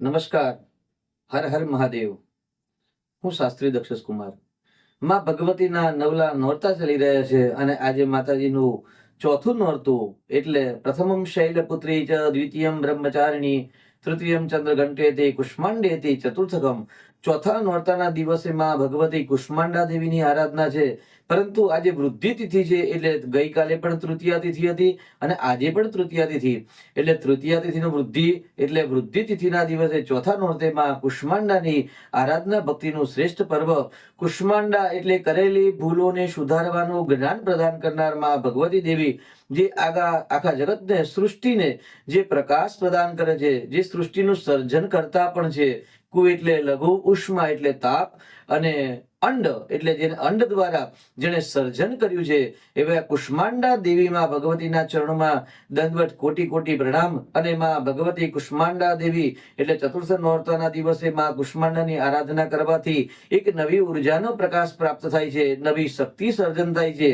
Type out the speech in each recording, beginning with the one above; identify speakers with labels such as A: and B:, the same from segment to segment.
A: નમસ્કાર. હર હર મહાદેવ. હું શાસ્ત્રી દક્ષસ કુમાર. માં ભગવતીના નવલા નોરતા ચાલી રહ્યા છે અને આજે માતાજીનું ચોથું નોરતું એટલે પ્રથમમ શૈલપુત્રી ચ, દ્વિતીયમ બ્રહ્મચારિણી, તૃતીયમ ચંદ્રઘંટેતી, કુષ્માંડેતી, ચતુર્થકમ ચોથા નોરતાના દિવસે માં ભગવતી કુષ્માંડા દેવીની આરાધના છે. પરંતુ આજે વૃદ્ધિ તિથિ છે એટલે ગઈકાલે પણ તૃતીયા તિથિ હતી અને આજે પણ તૃતીયા તિથિ. એટલે તૃતીયા તિથિનો વૃદ્ધિ એટલે વૃદ્ધિ તિથિના દિવસે ચોથા નોરતેમાં કુષ્માંડાની આરાધના ભક્તિનું શ્રેષ્ઠ પર્વ. કુષ્માંડા એટલે કરેલી ભૂલોને સુધારવાનું જ્ઞાન પ્રદાન કરનારમાં ભગવતી દેવી, જે આગા આખા જગતને સૃષ્ટિને જે પ્રકાશ પ્રદાન કરે છે, જે સૃષ્ટિનું સર્જન કરતા પણ છે. કુ એટલે લઘુ, ઉષ્મા એટલે તાપ અને અંડ એટલે જેને અંડ દ્વારા જેણે સર્જન કર્યું છે, એવા કુષ્માંડા દેવીમાં ભગવતીના ચરણોમાં દંડવત કોટી કોટી પ્રણામ અને માં ભગવતી કુષ્માંડા દેવી એટલે ચતુર્થ નોરતાના દિવસે માં કુષ્માંડાની આરાધના કરવાથી એક નવી ઉર્જાનો પ્રકાશ પ્રાપ્ત થાય છે, નવી શક્તિ સર્જન થાય છે.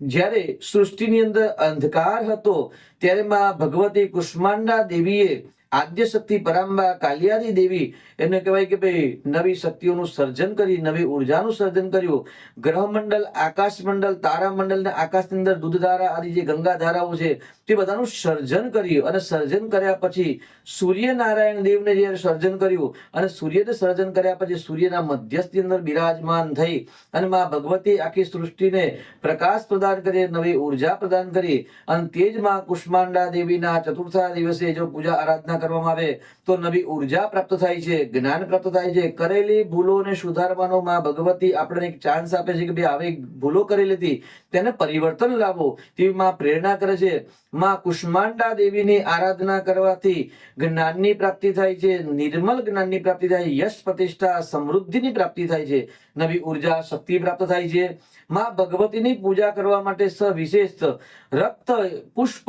A: જ્યારે સૃષ્ટિની અંદર અંધકાર હતો, ત્યારે માં ભગવતી કુષ્માંડા દેવીએ આદ્ય શક્તિ પરાંબા કાલિયાદી દેવી એને કહેવાય કે ભાઈ નવી શક્તિઓનું સર્જન કરી, નવી ઉર્જાનું સર્જન કર્યું. ગ્રહમંડળ આકાશમંડળ તારામંડળ ને આકાશની અંદર દૂધધારા આદિ જે ગંગા ધારાઓ છે, તે બધાનું સર્જન કર્યું અને સર્જન કર્યા પછી સૂર્યનારાયણ દેવને જે સર્જન કર્યું અને સૂર્યને સર્જન કર્યા પછી સૂર્યના મધ્યસ્થી અંદર બિરાજમાન થઈ અને મા ભગવતી આખી સૃષ્ટિને પ્રકાશ પ્રદાન કરી, નવી ઊર્જા પ્રદાન કરી અને તે જ માં કુષ્માંડા દેવીના ચતુર્થા દિવસે જો પૂજા આરાધના કરવામાં આવે તો નવી ઊર્જા પ્રાપ્ત થાય છે, જ્ઞાન પ્રાપ્ત થાય છે. કરેલી ભૂલોને સુધારવાનો માં ભગવતી આપણને એક ચાન્સ આપે છે કે ભાઈ આવી ભૂલો કરેલી હતી તેને પરિવર્તન લાવો તેવી માં પ્રેરણા કરે છે. માં કુષ્માંડા દેવીની આરાધના કરવાથી જ્ઞાનની પ્રાપ્તિ થાય છે, નિર્મલ જ્ઞાનની પ્રાપ્તિ થાય, યશ પ્રતિષ્ઠા, સમૃદ્ધિની પ્રાપ્તિ થાય છે. નવી ઊર્જા શક્તિ પ્રાપ્ત થાય છે. માં ભગવતીની પૂજા કરવા માટે સવિશેષ રક્ત, પુષ્પ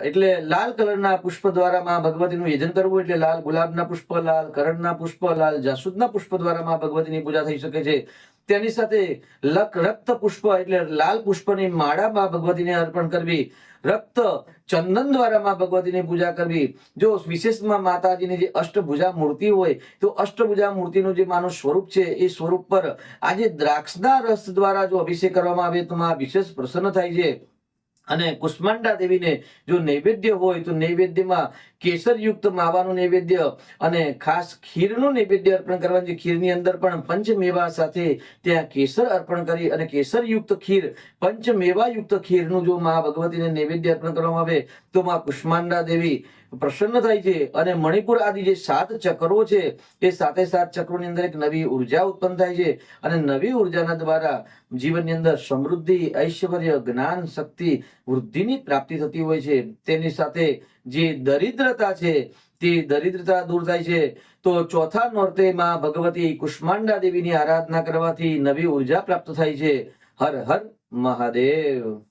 A: એટલે લાલ કલરના પુષ્પ દ્વારા માં ભગવતીનું યજન કરવું એટલે લાલ ગુલાબના પુષ્પ, લાલ કરણના પુષ્પ, લાલ જાસૂદના પુષ્પ દ્વારા માં ભગવતીની પૂજા થઈ શકે છે. તેની સાથે લક, રક્ત પુષ્પ એટલે લાલ પુષ્પની માળા માં ભગવતીને અર્પણ કરવી. રક્ત ચંદન દ્વારા માં ભગવતીની પૂજા કરવી. જો વિશેષમાં માતાજીની જે અષ્ટભુજા મૂર્તિ હોય, તો અષ્ટભુજા મૂર્તિનું જે માનું સ્વરૂપ છે, એ સ્વરૂપ પર આજે દ્રાક્ષના રસ દ્વારા જો અભિષેક કરવામાં આવે, તો માં વિશેષ પ્રસન્ન થાય છે. અને કુષ્માંડા દેવીને જો નૈવેદ્ય હોય તો નૈવેદ્યમાં કેસરયુક્ત માવાનું નૈવેદ્ય અને ખાસ ખીરનું નૈવેદ્ય અર્પણ કરવાનું ખીરની અંદર પણ પંચમેવા સાથે ત્યાં કેસર અર્પણ કરી અને કેસરયુક્ત ખીર, પંચમેવાયુક્ત ખીરનું જો મા ભગવતીને નૈવેદ્ય અર્પણ કરવામાં આવે તો મા કુષ્માંડા દેવી પ્રસન્ન થાય છે અને મણિપુર આદિ જે સાત ચક્રો છે, એ સાતે સાત ચક્રોની અંદર એક નવી ઊર્જા ઉત્પન્ન થાય છે. અને નવી ઉર્જાના દ્વારા જીવનની અંદર સમૃદ્ધિ, ઐશ્વર્ય, જ્ઞાન, શક્તિ, વૃદ્ધિની પ્રાપ્તિ થતી હોય છે. તેની સાથે જે દરિદ્રતા છે, તે દરિદ્રતા દૂર થાય છે. તો ચોથા નોરતે માં ભગવતી કુષ્માંડા દેવીની આરાધના કરવાથી નવી ઊર્જા પ્રાપ્ત થાય છે. હર હર મહાદેવ.